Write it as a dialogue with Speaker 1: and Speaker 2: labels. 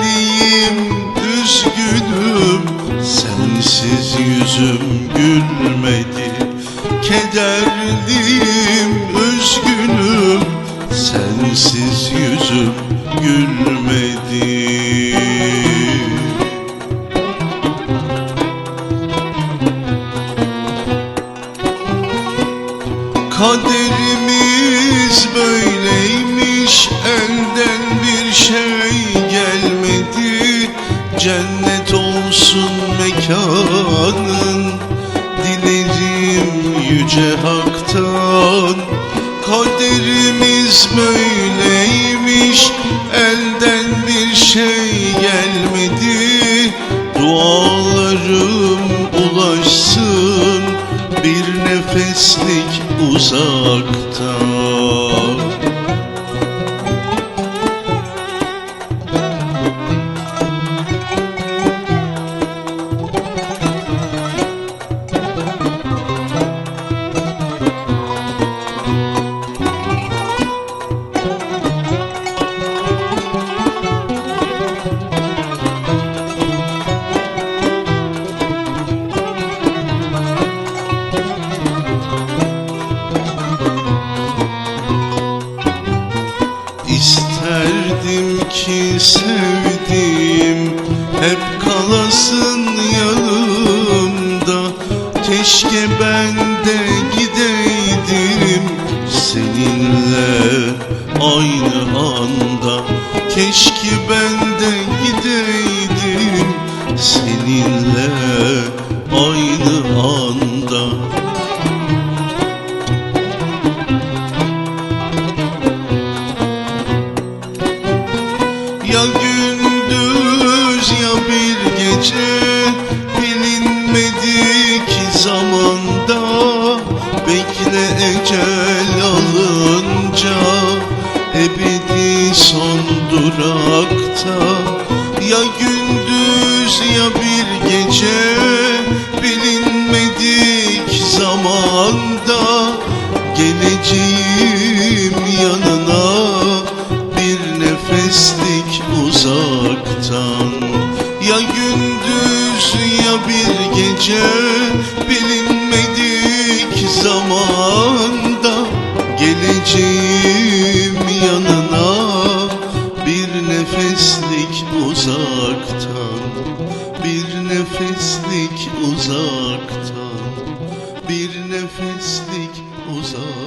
Speaker 1: deliyim üzgünüm. Sensiz yüzüm gülmedi. Kederliyim üzgünüm. Sensiz yüzüm gülmedi. Kaderimiz böyleymiş elden Cennet olsun mekanın Dilerim yüce haktan. Kaderimiz böyleymiş Elden bir şey gelmedi. Dualarım ulaşsın bir nefeslik uzakta hep kalasın yanımda. Keşke ben de gideydim seninle aynı anda. Keşke ben de gideydim seninle aynı anda. Ya ya bir gece Bilinmedik zamanda. Bekle ecel alınca Ebedi son durakta. Ya gündüz ya bir gece Bilinmedik zamanda. Geleceğim yanına gündüz ya bir gece bilinmedik zamanda. Geleceğim yanına bir nefeslik uzaktan. Bir nefeslik uzaktan. Bir nefeslik uzaktan